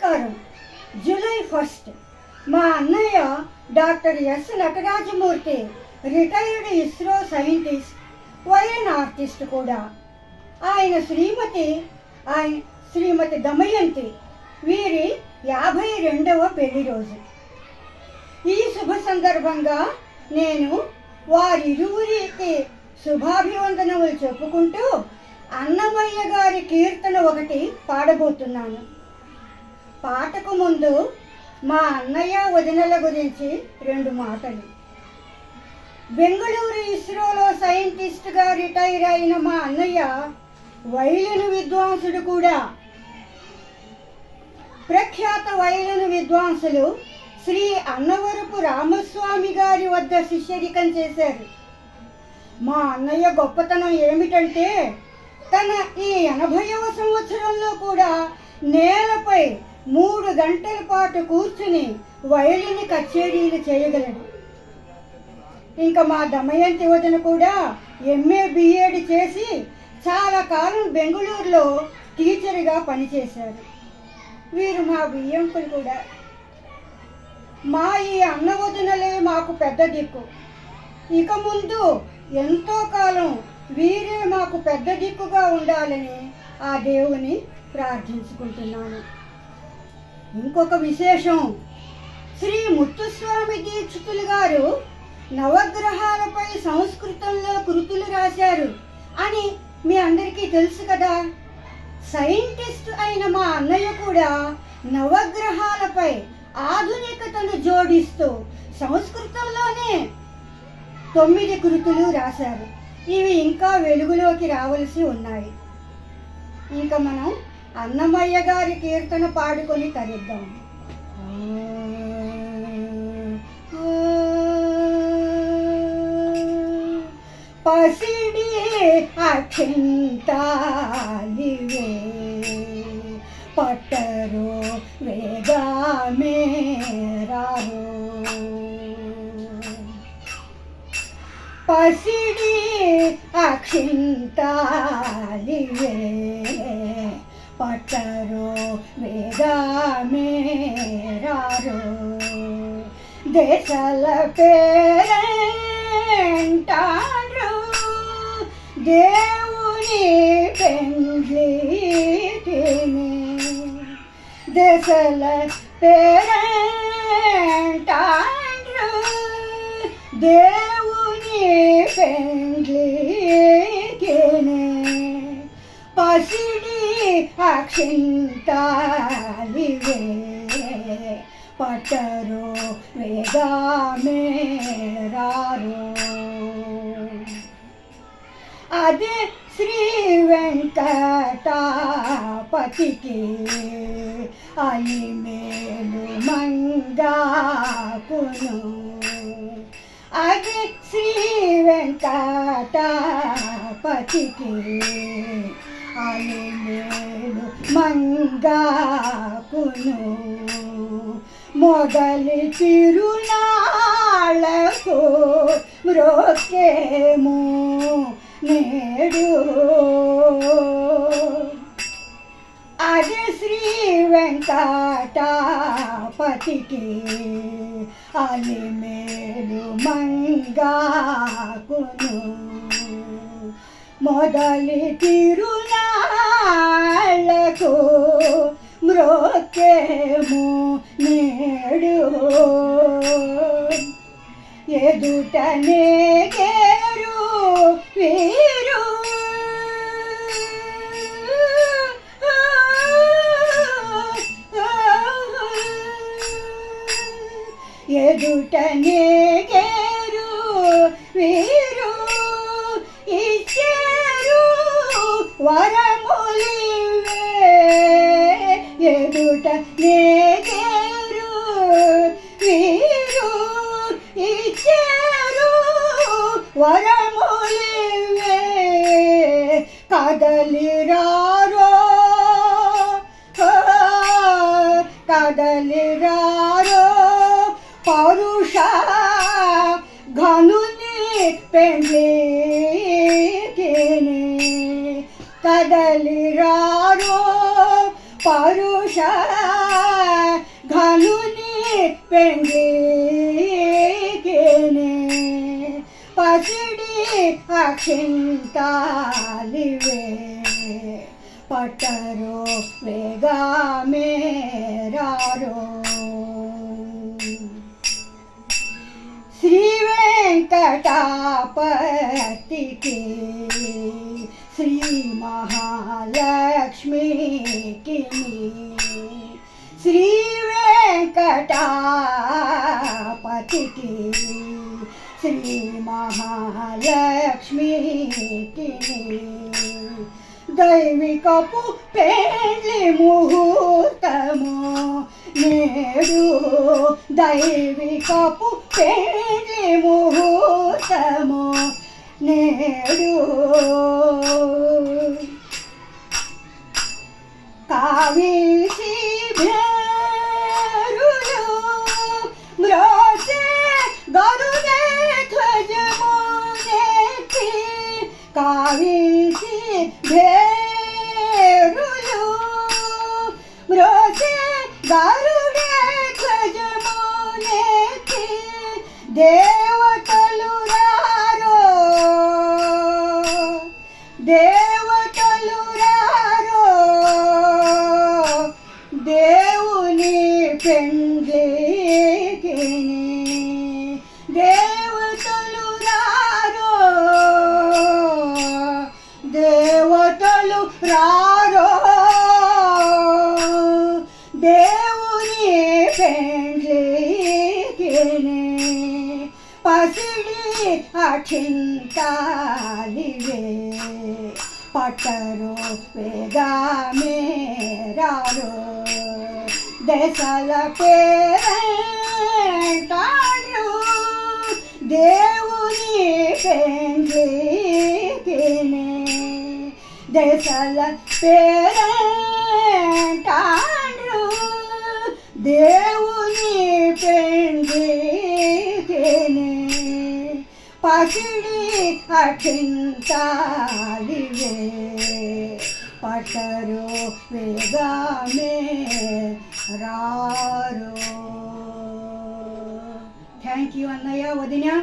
నమస్కారం. July first. మా అన్నయ్య doctor S. Natarajamurthy retired ISRO scientist YN artist కూడా. ఆయన శ్రీమతి ఆయన శ్రీమతి దమయంతి వీరి యాభై రెండవ పెళ్ళి రోజు. ఈ శుభ సందర్భంగా నేను వారిరువురికి శుభాభివందనములు చెప్పుకుంటూ అన్నమయ్య గారి కీర్తన ఒకటి పాడబోతున్నాను. పాటకు ముందు మా అన్నయ్య వదినల గురించి రెండు మాటలు. బెంగళూరు ఇస్రోలో సైంటిస్ట్గా రిటైర్ అయిన మా అన్నయ్య వైలిన్ విద్వాంసుడు కూడా. ప్రఖ్యాత వైలిన్ విద్వాంసులు శ్రీ అన్నవరపు రామస్వామి గారి వద్ద శిష్యరికం చేశారు. మా అన్నయ్య గొప్పతనం ఏమిటంటే తన ఈ ఎనభైవ సంవత్సరంలో కూడా నేలపై మూడు గంటల పాటు కూర్చుని వయలిని కచేరీలు చేయగలడు ఇంకా మా దమయంతి వదిన కూడా ఎంఏ బిఎడ్ చేసి చాలా కాలం బెంగళూరులో టీచర్గా పనిచేశారు. వీరు మా బియ్యంకులు కూడా. మా ఈ అన్నవదినలే మాకు పెద్ద దిక్కు. ఇక ముందు ఎంతో కాలం వీరే మాకు పెద్ద దిక్కుగా ఉండాలని ఆ దేవుని ప్రార్థించుకుంటున్నాను. ఇంకొక విశేషం. శ్రీ ముత్తుస్వామి దీక్షితులు గారు నవగ్రహాలపై సంస్కృతంలో కృతులు రాశారు అని మీ అందరికీ తెలుసు కదా. సైంటిస్ట్ అయిన మా అన్నయ్య కూడా నవగ్రహాలపై ఆధునికతను జోడిస్తూ సంస్కృతంలోనే తొమ్మిది కృతులు రాశారు. ఇవి ఇంకా వెలుగులోకి రావలసి ఉన్నాయి. ఇంకా మనం అన్నమయ్య గారి కీర్తన పాడుకొని తరిద్దాం. పసిడి అక్షింతాలివే పట్టరు వేగామే రారు. పసిడి అక్షింతా వేగామేరారు దేశాల పేరంటారు. దేవుని పెండ్లి తిని. దేశాల పేరంటారు. దేవుని పెండ్లి పసిడి అక్షింతా అదే శ్రీ వెంకటాపతికి అయి మేలు మంగాకును అది శ్రీ వెంకటాపతికి అయి మేలు మంగాకును మొదలి చిరునాళ్ళకు మ్రోకేము నేడు. అది శ్రీ వెంకటాపతికి అని మేలు మంగాకును. మొదలి తిరునాళ్ళకు మ్రోకేము నేడు. ఎదుటనే ఎదుటనే గేరు వీరు ఇచ్చారు వరములివే. ఎదుట నేగేరు వీరు ఇచ్చారు వరములివే. కదలిరారో కదలిరారో. పరుష ఘనుని పెళ్ళి కదలిరారో పరుష పెండ్లికేనే పసిడి అక్షింతాలివే పట్టరో వేగా మేరారో ప్రజాపతికి శ్రీ మహాలక్ష్మికి శ్రీ వెంకటాపతికి శ్రీ మహాలక్ష్మికి దైవికపు పెళ్ళి ముహూర్తము నేడు దైవికపు పెళ్లి ముహూర్తము నేడు కావిసి భేరులు మ్రోసే గరుడే ధ్వజమునెత్తి కావిసి భేరులు మ్రోసే గరుడే రారో దేవుని పెండ్లికి పసిడి అక్షింతాలివే పట్టరు వేగా మేరారు దశల పేరంటాడు దేవుని పెంగికినే దశల పేరంటాడు దేవుని పెంగికినే పసిడి అక్షింతాలివే పటరు వేగామే రారో థ్యాంక్ యూ అన్నయ్య వదినా